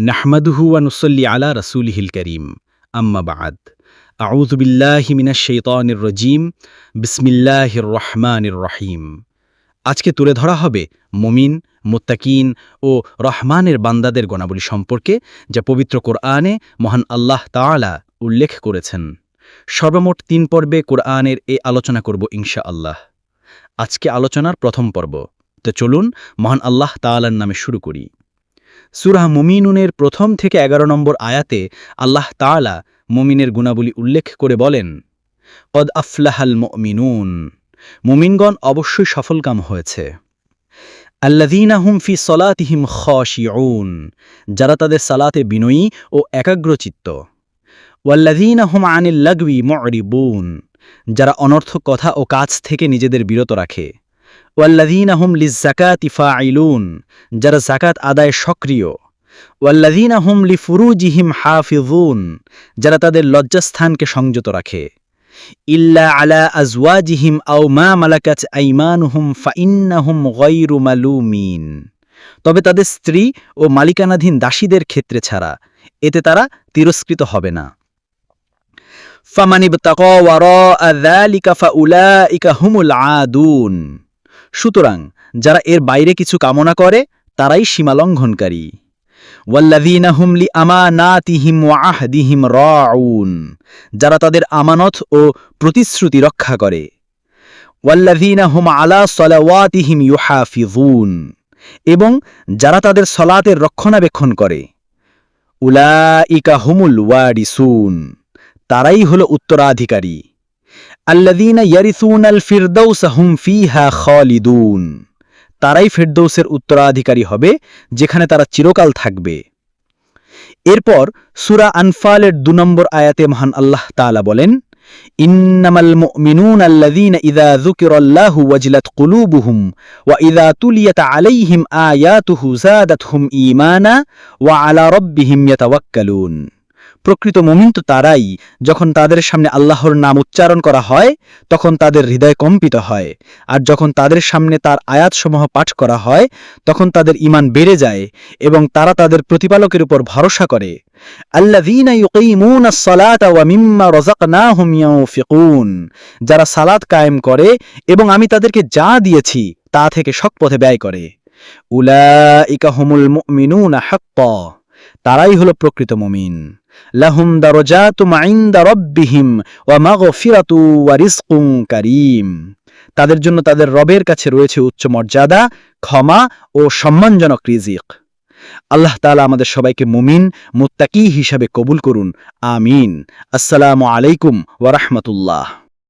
নাহমাদুহু ওয়ানুসল্লি আলা রসুলহিল করিম আম্মাবাদ বাদ আউযু বিল্লাহি মিনাশ শাইতানির রাজিম বিসমিল্লাহির রহমানির রহিম আজকে তুলে ধরা হবে মুমিন, মোত্তাকিন ও রহমানের বান্দাদের গণাবলী সম্পর্কে, যা পবিত্র কোরআনে মহান আল্লাহ তাআলা উল্লেখ করেছেন। সর্বমোট তিন পর্বে কোরআনের এ আলোচনা করব ইনশা আল্লাহ আজকে আলোচনার প্রথম পর্ব। তো চলুন মহান আল্লাহ তাআলার নামে শুরু করি। সুরাহ মুমিনুনের প্রথম থেকে এগারো নম্বর আয়াতে আল্লাহ তাআলা মুমিনের গুণাবলী উল্লেখ করে বলেন, কদ আফলাহাল মুমিনুন মুমিনগণ অবশ্যই সফলকাম হয়েছে। আল্লাদিনা হুম ফি সলাতিহিম খশিউন, যারা তাদের সালাতে বিনয়ী ও একাগ্রচিত্ত। ওয়াল্লাদিনা হুম আনিল লাগবি মরিবুন, যারা অনর্থক কথা ও কাজ থেকে নিজেদের বিরত রাখে। ওয়াল্লাদিন আহম লিজ জাকাত ইফাইলুন যারা জাকাত আদায় সক্রিয়। ওয়াল্লাদিন আহম লি ফুরুজিহিম হাফিজুন যারা তাদের লজ্জাস্থানকে সংযত রাখে। ইল্লা আলা আজওয়াজিহিম আও মা মালাকাত আইমানুহুম ফাইন্নাহুম গৈরু মালুমিন। তবে তাদের স্ত্রী ও মালিকানাধীন দাসীদের ক্ষেত্রে ছাড়া এতে তারা তিরস্কৃত হবে না। ফামানিব তাক ওয়ারা যালিকা ফাউলাইকা হুমুল আদুন। সুতরাং যারা এর বাইরে কিছু কামনা করে, তারাই সীমালঙ্ঘনকারী। ওয়াল্লাযীনা হুম লি আমানাতিহিম ওয়া আহদিহিম রাউন, যারা তাদের আমানত ও প্রতিশ্রুতি রক্ষা করে। ওয়াল্লাযীনা হুম আলা সলাওয়াতিহিম ইউহাফিজুন এবং যারা তাদের সলাতের রক্ষণাবেক্ষণ করে। উলাইকা হুমুল ওয়ারিসুন, তারাই হল উত্তরাধিকারী। আল্লাদিনা ইয়ারিসুন আল ফিরদৌস হুম ফিহা খালিদুন। তারাই ফেরদৌসের উত্তরাধিকারী হবে, যেখানে তারা চিরকাল থাকবে। এরপর সুরা আনফালের দু নম্বর আয়াতে মহান আল্লাহ তালা বলেন মুমিনুন আল্লাযীনা ইযা যুকিরাল্লাহু ওয়াজিলাত কুলুবুহুম ওয়া ইযা তুলিয়াত আলাইহিম আয়াতুহু যাদাতহুম ঈমানা ওয়া আলা রাব্বিহিম ইয়াতাওয়াক্কালুন। প্রকৃত মুমিন তো তারাই। যখন তাদের সামনে আল্লাহর নাম উচ্চারণ করা হয়, তখন তাদের হৃদয় কম্পিত হয়। আর যখন তাদের সামনে তার আয়াতসমূহ পাঠ করা হয়, তখন তাদের ইমান বেড়ে যায় এবং তারা তাদের প্রতিপালকের উপর ভরসা করে। যারা সালাত কায়েম করে এবং আমি তাদেরকে যা দিয়েছি, তা থেকে শক পথে ব্যয় করে। উলা ইকাহমুল মিনুনা হাক্কা। তারাই হলো প্রকৃত মুমিন। লাহুম দারজাতুম ইনদা রব্বিহিম ওয়া মাগফিরাতু ওয়া তাদের জন্য তাদের রবের কাছে রয়েছে উচ্চ মর্যাদা, ক্ষমা ও সম্মানজনক রিজিক। আল্লাহ তাআলা আমাদের সবাইকে মুমিন, মুত্তাকি হিসাবে কবুল করুন। আমিন। আসসালামু আলাইকুম ওয়া রাহমাতুল্লাহ।